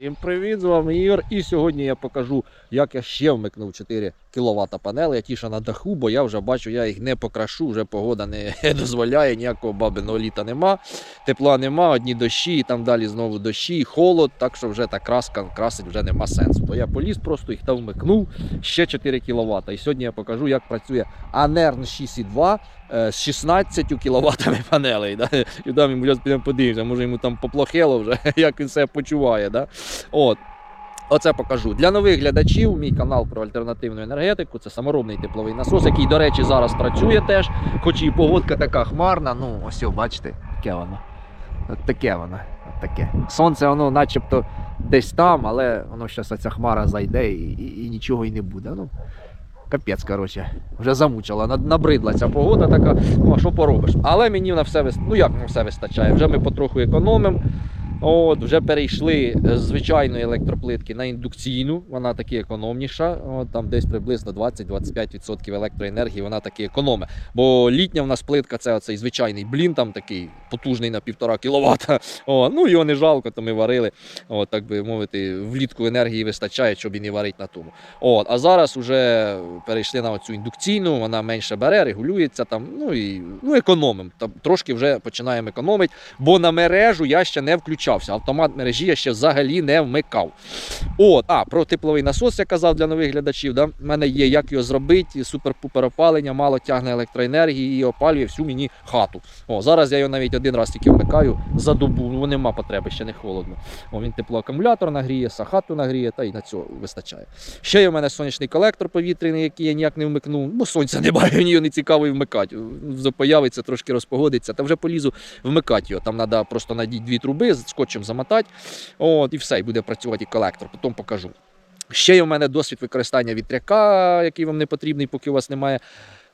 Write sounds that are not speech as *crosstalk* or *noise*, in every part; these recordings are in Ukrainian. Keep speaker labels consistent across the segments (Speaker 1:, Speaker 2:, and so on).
Speaker 1: Всім привіт, з вами Ігор. І сьогодні я покажу, як я ще вмикнув 4 кВт панели. Я тіша на даху, бо я вже бачу, я їх не покрашу, вже погода не *laughs* дозволяє, ніякого бабиного літа нема, тепла нема, одні дощі, і там далі знову дощі, холод, так що вже та краска красить вже нема сенсу. То я поліз просто їх там вмикнув ще 4 кВт. І сьогодні я покажу, як працює Анерн 6,2 е, з 16 кВт *laughs* панелей. Да? І дам йому подивимося, може йому там поплохело вже, *laughs* як він себе почуває. Да? От. Оце покажу. Для нових глядачів мій канал про альтернативну енергетику. Це саморобний тепловий насос, який, до речі, зараз працює теж. Хоч і погодка така хмарна. Ну, ось, бачите, таке воно. От таке воно. От таке. Сонце, воно начебто десь там, але воно зараз ця хмара зайде і, і, і нічого і не буде. Ну, Капець, коротше, вже замучила, набридла ця погода така, ну а що поробиш. Але мені на все вис- ну як на все вистачає. Вже ми потроху економимо. От, вже перейшли з звичайної електроплитки на індукційну, вона таки економніша. От, там десь приблизно 20-25% електроенергії вона таки економить. Бо літня в нас плитка це оцей звичайний блін, там такий потужний на півтора кВт. О, ну його не жалко, то ми варили. От, так би мовити, влітку енергії вистачає, щоб і не варити на тому. От, а зараз вже перейшли на цю індукційну, вона менше бере, регулюється там, ну і ну, економимо. Трошки вже починаємо економити, бо на мережу я ще не включався. Автомат мережі я ще взагалі не вмикав. От, а про тепловий насос я казав для нових глядачів. Да? У мене є, як його зробити, супер-пупер опалення, мало тягне електроенергії і опалює всю мені хату. О, зараз я його навіть один раз тільки вмикаю за добу, ну нема потреби, ще не холодно. О, він теплоакумулятор нагріє, сахату нагріє, та й на цього вистачає. Ще є в мене сонячний колектор повітряний, який я ніяк не вмикнув. Бо сонця немає, мені його не цікаво вмикати. Появиться, трошки розпогодиться, та вже полізу вмикати його. Там треба просто надіти дві труби, скотчем замотати. От, і все, і буде працювати і колектор. Потім покажу. Ще є в мене досвід використання вітряка, який вам не потрібний, поки у вас немає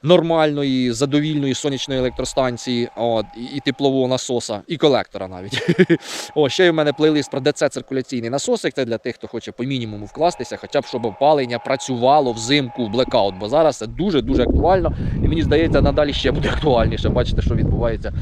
Speaker 1: нормальної, задовільної сонячної електростанції, от, і, теплового насоса, і колектора навіть. *laughs* Ще є в мене плейлист про ДЦ циркуляційний насосик. Це для тих, хто хоче по мінімуму вкластися, хоча б щоб опалення працювало взимку в блекаут. Бо зараз це дуже-дуже актуально. І мені здається, надалі ще буде *laughs* актуальніше. Бачите, що відбувається.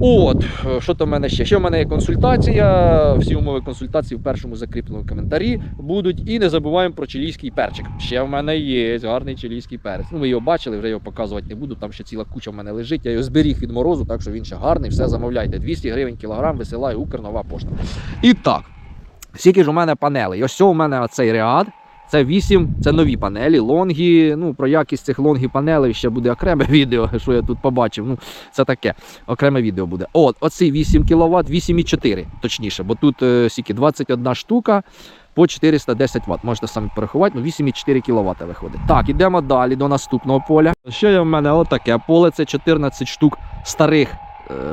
Speaker 1: От, е, що то в мене ще? Ще в мене є консультація. Всі умови консультації в першому закріпленому коментарі будуть. І не забуваємо про чилійський перчик. Ще в мене є гарний чилійський перець. Ну, ви його бачили, вже його показувати не буду. Там ще ціла куча в мене лежить. Я його зберіг від морозу, так що він ще гарний. Все замовляйте. 200 гривень кілограм висилає Укрнова пошта. І так, скільки ж у мене панелей? Ось цього у мене оцей ряд. Це 8, це нові панелі, лонгі. Ну, про якість цих лонгі панелей ще буде окреме *laughs* відео, що я тут побачив. Ну, це таке, окреме відео буде. От, оці 8 кВт, 8,4 точніше, бо тут е, скільки 21 штука по 410 Вт. Можете самі порахувати, ну 8,4 кВт виходить. Так, ідемо далі до наступного поля. Ще є в мене отаке поле, це 14 штук старих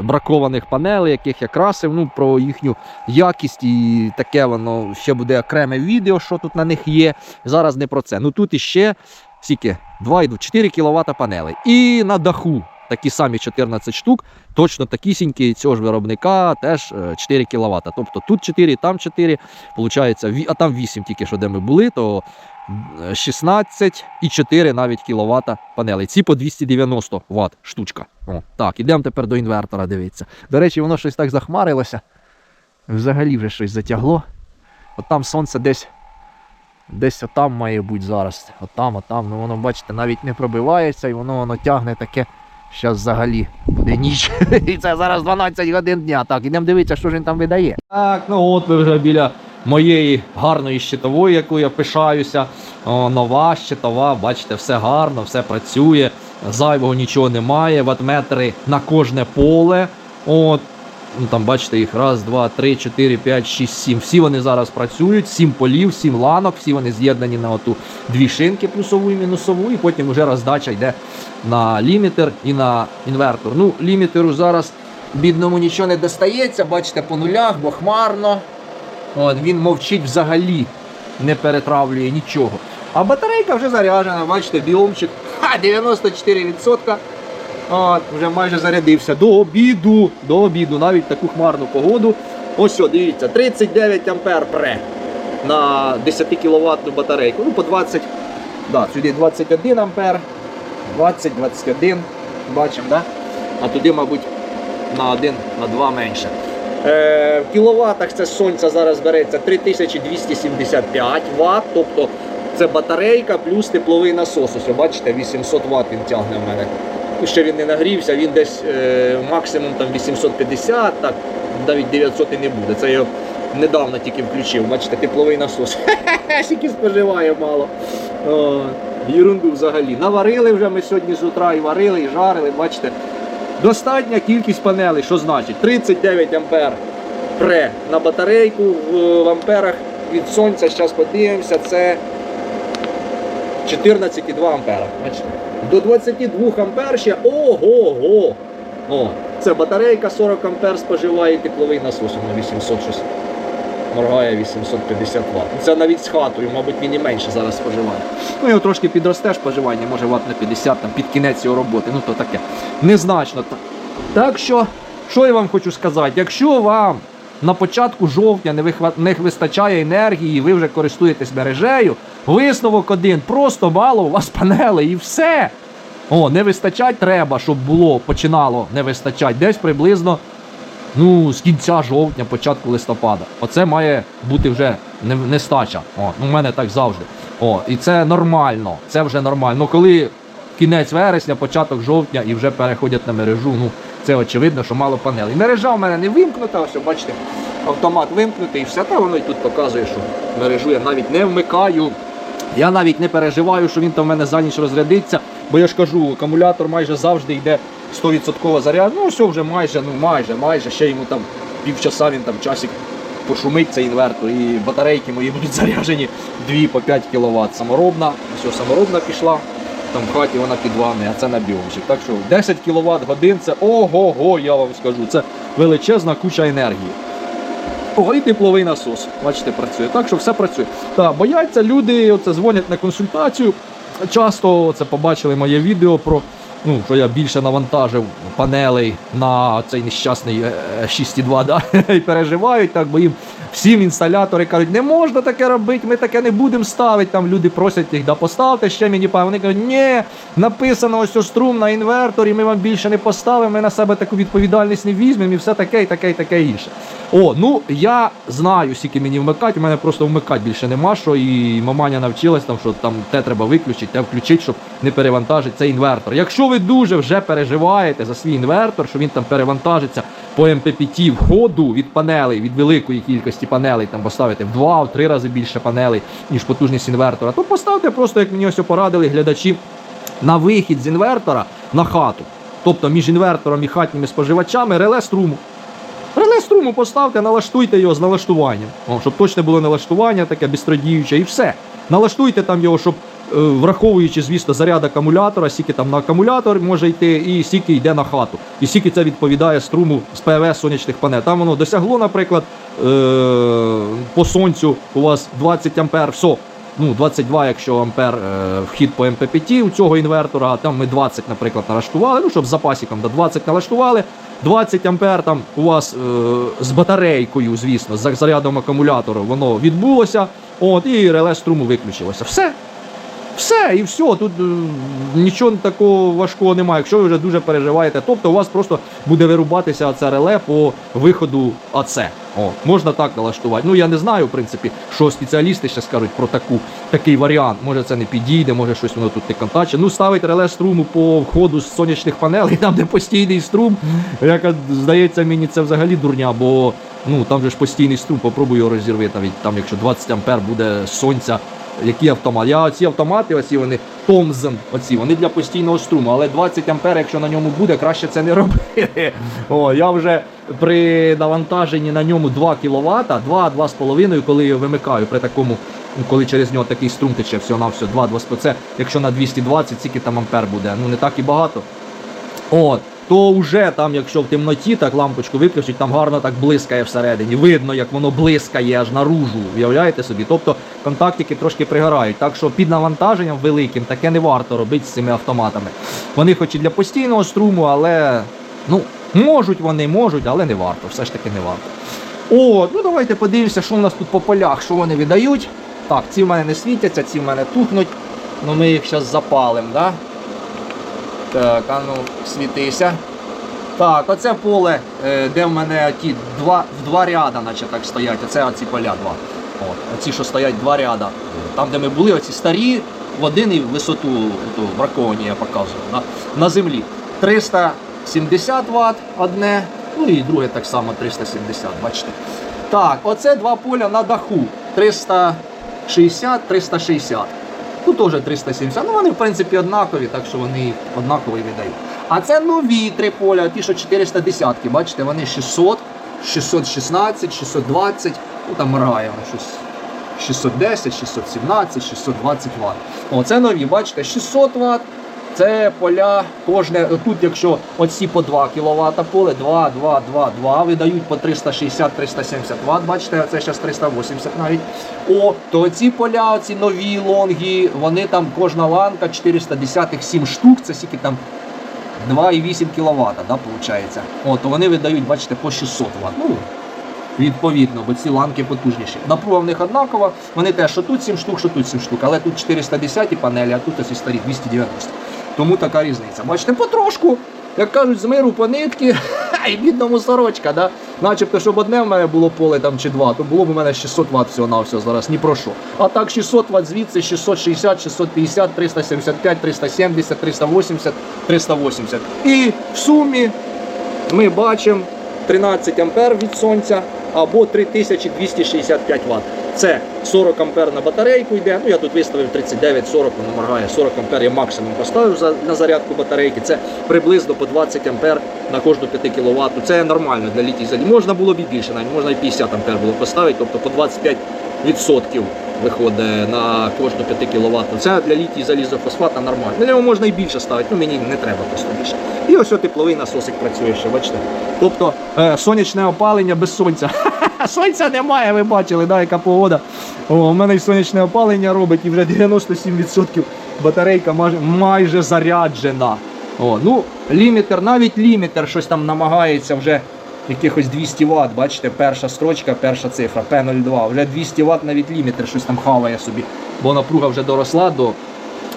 Speaker 1: бракованих панелей, яких я красив. Ну, про їхню якість і таке воно ще буде окреме відео, що тут на них є. Зараз не про це. Ну тут іще скільки? 2,4 кВт панелей. І на даху такі самі 14 штук, точно такісінькі цього ж виробника, теж е, 4 кВт. Тобто тут 4, там 4, получається, ві- а там 8 тільки що де ми були, то е, 16 і 4 навіть кВт панелей. Ці по 290 Вт штучка. О, так, ідемо тепер до інвертора дивитися. До речі, воно щось так захмарилося. Взагалі вже щось затягло. От там сонце десь. Десь отам має бути зараз. Отам, отам. Ну воно, бачите, навіть не пробивається і воно воно тягне таке. Зараз взагалі буде ніч. *laughs* І це зараз 12 годин дня. Так, ідемо дивитися, що ж він там видає. Так, ну от ви вже біля моєї гарної щитової, яку я пишаюся. О, нова щитова, бачите, все гарно, все працює. Зайвого нічого немає. Ватметри на кожне поле. От, Ну там бачите їх раз, два, три, чотири, п'ять, шість, сім. Всі вони зараз працюють, сім полів, сім ланок, всі вони з'єднані на оту дві шинки, плюсову і мінусову, і потім вже роздача йде на лімітер і на інвертор. Ну, лімітеру зараз бідному нічого не достається, бачите, по нулях, бо хмарно. От, він мовчить взагалі, не перетравлює нічого. А батарейка вже заряджена, бачите, біомчик. Ха, 94%. От, вже майже зарядився. До обіду, до обіду, навіть таку хмарну погоду. Ось що, дивіться, 39 ампер пре на 10 кВт батарейку. Ну, по 20, да, сюди 21 ампер, 20, 21, бачимо, да? а туди, мабуть, на 1, на 2 менше. Е, в кіловатах це сонця зараз береться 3275 Вт, тобто це батарейка плюс тепловий насос. Ось бачите, 800 Вт він тягне в мене. Ще він не нагрівся, він десь е, максимум там 850, так, навіть 900 і не буде. Це я недавно тільки включив. Бачите, тепловий насос. *laughs* Скільки споживає мало. О, Єрунду взагалі. Наварили вже ми сьогодні з утра і варили, і жарили, бачите. Достатня кількість панелей, що значить? 39 ампер пре на батарейку в, амперах від сонця. Зараз подивимося, це 14,2 ампера. До 22 ампер ще ого-го! О, це батарейка 40 ампер споживає тепловий насос на 800 щось. Моргає 850 Вт. Це навіть з хатою, мабуть, він і менше зараз споживає. Ну, його трошки підросте споживання, може ватт на 50 там, під кінець його роботи. Ну то таке. Незначно. Так що, що я вам хочу сказати? Якщо вам на початку жовтня не, вихва- не вистачає енергії, ви вже користуєтесь мережею, висновок один, просто мало у вас панелей і все. О, не вистачать треба, щоб було, починало не вистачать. Десь приблизно ну, з кінця жовтня, початку листопада. Оце має бути вже нестача. О, ну, у мене так завжди. О, і це нормально. Це вже нормально. Ну, коли кінець вересня, початок жовтня і вже переходять на мережу, ну це очевидно, що мало панелей. Мережа в мене не вимкнута, ось бачите, автомат вимкнутий і все. Та воно і тут показує, що мережу я навіть не вмикаю. Я навіть не переживаю, що він там в мене за ніч розрядиться, бо я ж кажу, акумулятор майже завжди йде 100% заряд. Ну, все вже майже, ну майже, майже, ще йому там півчаса він там часик пошумить цей інвертор, і батарейки мої *laughs* будуть заряджені 2 по 5 кВт. Саморобна, все, саморобна пішла. Там в хаті вона під вами, а це на біомчик. Так що 10 кВт годин це ого-го, я вам скажу. Це величезна куча енергії. О, і тепловий насос. Бачите, працює. Так що все працює. Так, бояться люди, оце дзвонять на консультацію. Часто це побачили моє відео про ну, що я більше навантажив панелей на цей нещасний е, е, 6,2, да? *laughs* і переживають, так, бо їм всім інсталятори кажуть, не можна таке робити, ми таке не будемо ставити. Там люди просять їх, да поставте ще мені пан. Вони кажуть, ні, написано ось струм на інверторі, ми вам більше не поставимо, ми на себе таку відповідальність не візьмемо і все таке, і таке, і таке інше. О, ну я знаю, скільки мені вмикати, у мене просто вмикати більше нема що, і маманя навчилась, там, що там те треба виключити, те включити, щоб не перевантажити цей інвертор. Якщо ви дуже вже переживаєте за свій інвертор, що він там перевантажиться по МППТ входу від панелей, від великої кількості панелей, там поставити в два, в три рази більше панелей, ніж потужність інвертора, то поставте просто, як мені ось порадили глядачі, на вихід з інвертора на хату. Тобто між інвертором і хатніми споживачами реле струму. Реле струму поставте, налаштуйте його з налаштуванням. О, щоб точне було налаштування, таке бістродіюче, і все. Налаштуйте там його, щоб враховуючи, звісно, заряд акумулятора, скільки там на акумулятор може йти, і скільки йде на хату. І скільки це відповідає струму з ПВС сонячних панель. Там воно досягло, наприклад, е, по сонцю у вас 20 ампер, все. Ну, 22, якщо ампер е, вхід по МППТ у цього інвертора, а там ми 20, наприклад, налаштували, ну, щоб з запасиком до 20 налаштували. 20 ампер там у вас е, з батарейкою, звісно, з зарядом акумулятору, воно відбулося. От, і реле струму виключилося. Все. Все, і все. Тут е, нічого такого важкого немає, якщо ви вже дуже переживаєте. Тобто у вас просто буде вирубатися це реле по виходу АЦ. О, можна так налаштувати. Ну я не знаю, в принципі, що спеціалісти ще скажуть про таку, такий варіант. Може це не підійде, може щось воно тут не контаче. Ну, ставить реле струму по входу з сонячних панелей, *laughs* там де постійний струм. Яка здається, мені це взагалі дурня, бо ну там же ж постійний струм, попробуй його розірви. Навіть там, якщо 20 ампер буде сонця. Які автомати? Я оці автомати, оці вони Томзен, оці, вони для постійного струму, але 20 ампер, якщо на ньому буде, краще це не робити. О, я вже при навантаженні на ньому 2 кВт, 2-2,5, коли я вимикаю при такому, коли через нього такий струм тече, всього на все 2 2 це якщо на 220, скільки там ампер буде, ну не так і багато. От, то вже там, якщо в темноті так лампочку виключить, там гарно так блискає всередині. Видно, як воно блискає аж наружу. Уявляєте собі? Тобто контактики трошки пригорають. Так що під навантаженням великим таке не варто робити з цими автоматами. Вони хоч і для постійного струму, але ну, можуть вони, можуть, але не варто. Все ж таки не варто. О, ну давайте подивимося, що у нас тут по полях, що вони видають. Так, ці в мене не світяться, ці в мене тухнуть. Ну ми їх зараз запалимо, да? Так, а ну, світися. Так, оце поле, е, де в мене ті два, в два ряда, наче так стоять. Оце оці поля два. От, оці, що стоять два ряда. Там, де ми були, оці старі, в один і висоту ту, браковані я показував. Да? На землі. 370 Вт одне, ну і друге так само 370, бачите. Так, оце два поля на даху. 360, 360. Тут теж 370. Ну вони в принципі однакові, так що вони однаково і видають. А це нові три поля, ті, що 410, бачите, вони 600, 616, 620, ну там моргає воно щось. 610, 617, 620 Вт. О, це нові, бачите, 600 Вт. Це поля кожне. Тут, якщо оці по 2 кВт поле, 2, 2, 2, 2, видають по 360-370 Вт. Бачите, це зараз 380 навіть. О, то ці поля, ці нові лонги, вони там кожна ланка 410 7 штук, це скільки там 2,8 кВт, да, виходить. О, то вони видають, бачите, по 600 Вт. Ну, відповідно, бо ці ланки потужніші. Напруга в них однакова, вони теж, що тут 7 штук, що тут 7 штук, але тут 410 панелі, а тут ось старі 290. Тому така різниця. Бачите, потрошку, як кажуть, з миру по нитки, *laughs* і бідному сорочка. Да? Начебто, щоб одне в мене було поле там чи два, то було б у мене 600 Вт всього на всього зараз, ні про що. А так 600 Вт звідси, 660, 650, 375, 370, 380, 380. І в сумі ми бачимо 13 ампер від сонця або 3265 Вт. Це 40 ампер на батарейку йде. Ну я тут виставив 39-40, воно моргає. 40 ампер я максимум поставив за, на зарядку батарейки. Це приблизно по 20 ампер на кожну 5 кВт. Це нормально для літій заліза. Можна було б і більше, навіть можна і 50 ампер було поставити, тобто по 25 відсотків виходить на кожну 5 кВт. Це для літій залізофосфата нормально. На нього можна і більше ставити, ну мені не треба просто більше. І ось тепловий насосик працює ще, бачите. Тобто е, сонячне опалення без сонця. *laughs* Сонця немає, ви бачили, да, яка погода. О, у мене і сонячне опалення робить, і вже 97% батарейка майже, майже заряджена. О, ну, лімітер, навіть лімітер щось там намагається вже якихось 200 Вт. Бачите, перша строчка, перша цифра, P02. Вже 200 Вт навіть лімітер щось там хаває собі, бо напруга вже доросла до.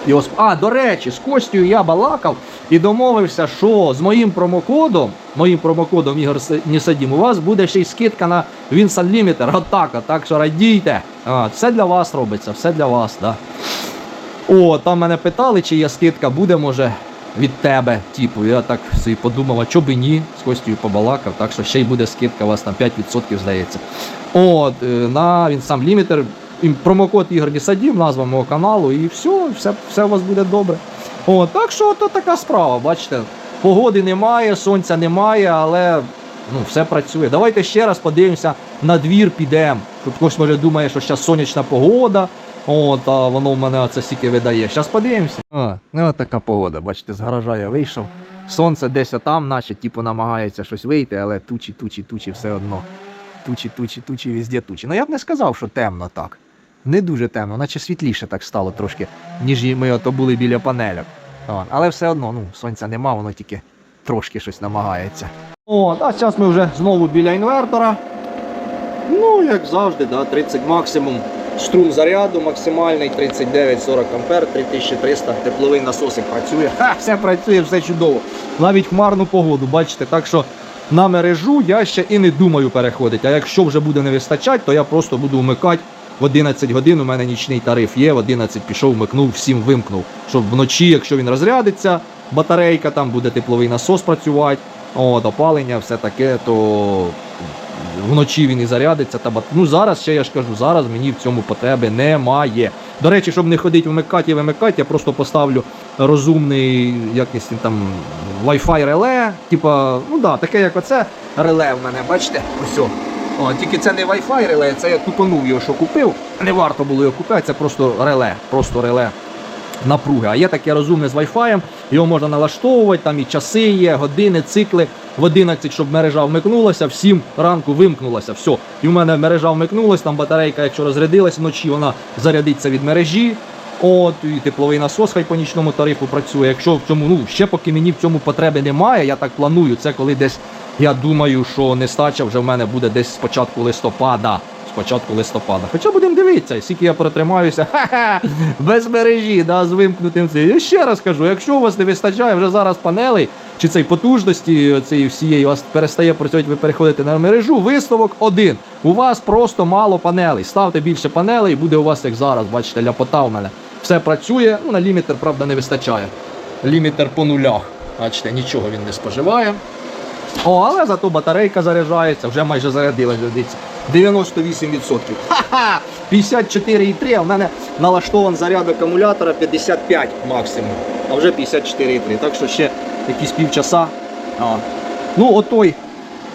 Speaker 1: Його сп- А, до речі, з Костю я балакав і домовився, що з моїм промокодом, моїм промокодом Ігор Нісадім, у вас буде ще й скидка на Winsan Limiter. Отак, от, так що радійте. А, все для вас робиться, все для вас, да. О, там мене питали, чи є скидка буде, може, від тебе. Типу, я так собі подумав, а чо би ні, з Костю побалакав, так що ще й буде скидка, у вас там 5% здається. От, е, на лімітер, і промокод Ігор Нісадім, назва мого каналу, і все, все, все у вас буде добре. О, так що то така справа, бачите. Погоди немає, сонця немає, але ну, все працює. Давайте ще раз подивимося на двір підемо. Хтось може думає, що зараз сонячна погода. От, а воно в мене це стільки видає. Зараз подивимося. О, ну така погода, бачите, з гаража я вийшов. Сонце десь там, наче типу, намагається щось вийти, але тучі, тучі, тучі все одно. Тучі, тучі, тучі, везде тучі. Ну я б не сказав, що темно так. Не дуже темно, наче світліше так стало трошки, ніж ми ото були біля панелек. О, але все одно, ну, сонця нема, воно тільки трошки щось намагається. О, а зараз ми вже знову біля інвертора. Ну, як завжди, да, 30 максимум. Струм заряду максимальний 39-40 ампер, 3300, тепловий насосик працює. Ха, все працює, все чудово. Навіть хмарну погоду, бачите, так що на мережу я ще і не думаю переходити. А якщо вже буде не вистачати, то я просто буду вмикати в 11 годин. У мене нічний тариф є, в 11 пішов, вмикнув, всім вимкнув. Щоб вночі, якщо він розрядиться, батарейка, там буде тепловий насос працювати, от, опалення, все таке, то вночі він і зарядиться. Та бат... Ну зараз ще я ж кажу, зараз мені в цьому потреби немає. До речі, щоб не ходити вмикати і вимикати, я просто поставлю розумний якийсь там Wi-Fi реле. Типа, ну да, таке як оце реле в мене, бачите? Ось. О. О, тільки це не Wi-Fi реле, це я тупанув його, що купив. Не варто було його купити, це просто реле, просто реле напруги. А є таке розумне з Wi-Fi, його можна налаштовувати, там і часи є, години, цикли. В 11, щоб мережа вмикнулася, в 7 ранку вимкнулася. Все. І в мене мережа вмикнулася, там батарейка, якщо розрядилась вночі, вона зарядиться від мережі. От, і тепловий насос хай по нічному тарифу працює. Якщо в цьому, ну ще поки мені в цьому потреби немає, я так планую. Це коли десь я думаю, що нестача вже в мене буде десь з початку листопада. З початку листопада. Хоча будемо дивитися, скільки я протримаюся, *laughs* ха-ха, без мережі, да, з вимкнутим цим. Я ще раз кажу, якщо у вас не вистачає вже зараз панелей, чи цей потужності цієї всієї у вас перестає працювати, ви переходите на мережу. Висновок один. У вас просто мало панелей. Ставте більше панелей, і буде у вас як зараз. Бачите, ляпота у мене. Все працює. Ну на лімітер, правда, не вистачає. Лімітер по нулях. Бачите, нічого він не споживає. О, але зато батарейка заряджається, вже майже зарядилась, дивіться. 98%. Ха-ха! 54,3, а в мене налаштований заряд акумулятора 55 максимум. А вже 54,3. Так що ще якісь півчаса. А. Ну, отой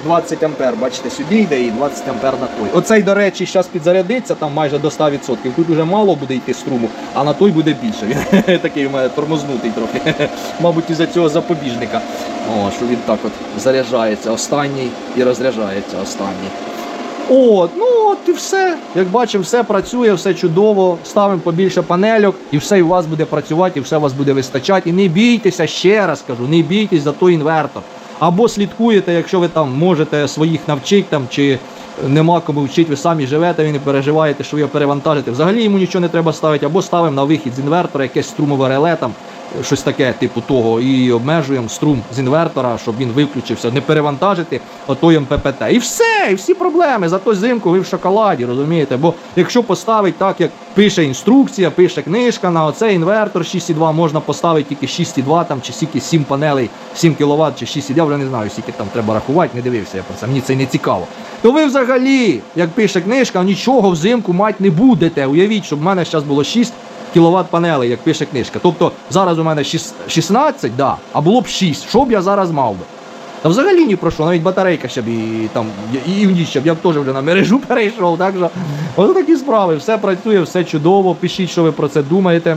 Speaker 1: 20 ампер, бачите, сюди йде і 20 ампер на той. Оцей, до речі, зараз підзарядиться там майже до 100%. Тут вже мало буде йти струму, а на той буде більше. Він *laughs* такий у мене тормознутий трохи. *laughs* Мабуть, із-за цього запобіжника. О, що він так от заряджається останній і розряджається останній. От, ну от і все. Як бачимо, все працює, все чудово. Ставимо побільше панельок, і все у вас буде працювати, і все у вас буде вистачати. І не бійтеся, ще раз кажу, не бійтесь за той інвертор. Або слідкуєте, якщо ви там можете своїх навчити там чи нема кому вчити, ви самі живете, ви не переживаєте, що ви його перевантажите. Взагалі йому нічого не треба ставити, або ставимо на вихід з інвертора якесь струмове реле там. Щось таке, типу того, і обмежуємо струм з інвертора, щоб він виключився, не перевантажити отоєм ППТ. І все, і всі проблеми. Зато зимку ви в шоколаді, розумієте? Бо якщо поставити так, як пише інструкція, пише книжка, на оцей інвертор 6,2 можна поставити тільки 6,2 там, чи скільки 7 панелей, 7 кВт чи 6,2, я вже не знаю, скільки там треба рахувати, не дивився я про це, мені це не цікаво. То ви взагалі, як пише книжка, нічого взимку мати не будете. Уявіть, щоб в мене зараз було 6 кіловат панелей, як пише книжка. Тобто зараз у мене 16, да, а було б 6. Що б я зараз мав би? Та взагалі ні про що, навіть батарейка ще б і там і, в ніч, щоб я б теж вже на мережу *laughs* перейшов. Так що ось такі справи, все працює, все чудово. Пишіть, що ви про це думаєте.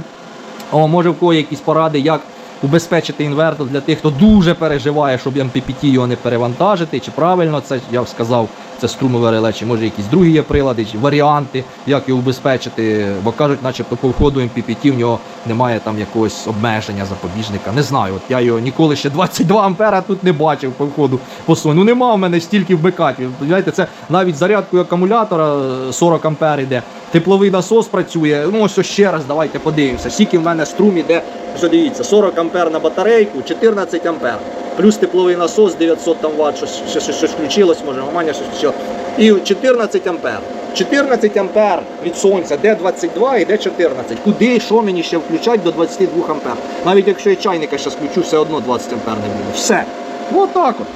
Speaker 1: О, може в кого якісь поради, як убезпечити інвертор для тих, хто дуже переживає, щоб MPPT його не перевантажити, чи правильно це я б сказав, це струмове реле, чи може якісь другі є прилади, чи варіанти, як його убезпечити. Бо кажуть, начебто по входу MPPT в нього немає там якогось обмеження запобіжника. Не знаю. От я його ніколи ще 22 ампера тут не бачив по входу по. Ну нема в мене стільки вмикати. Знаєте, це навіть зарядкою акумулятора е, 40 ампер іде. Тепловий насос працює. Ну ось ще раз давайте подивимося. Скільки в мене струм іде. Що дивіться, 40 ампер на батарейку, 14 ампер. Плюс тепловий насос 900 там ватт, щось, ще щось включилось, може, Маня щось включила. І 14 ампер. 14 ампер від сонця, де 22 і де 14. Куди, що мені ще включати до 22 ампер? Навіть якщо я чайника зараз включу, все одно 20 ампер не буде. Все. Ну так от.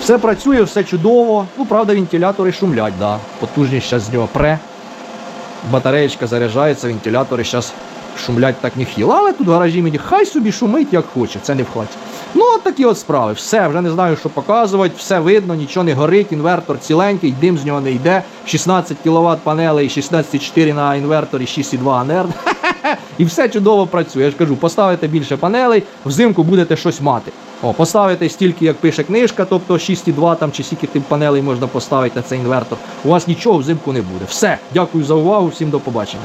Speaker 1: Все працює, все чудово. Ну, правда, вентилятори шумлять, да. Потужність зараз з нього пре. Батареєчка заряджається, вентилятори зараз шумлять так ніхіло. Але тут в гаражі мені хай собі шумить як хоче, це не в. Ну, от такі от справи. Все, вже не знаю, що показувати, все видно, нічого не горить, інвертор ціленький, дим з нього не йде. 16 кВт панелей, 16,4 на інверторі, 6,2 анерт. *laughs* І все чудово працює. Я ж кажу, поставите більше панелей, взимку будете щось мати. О, поставите стільки, як пише книжка, тобто 6,2 там чи скільки тим панелей можна поставити на цей інвертор. У вас нічого взимку не буде. Все, дякую за увагу, всім до побачення.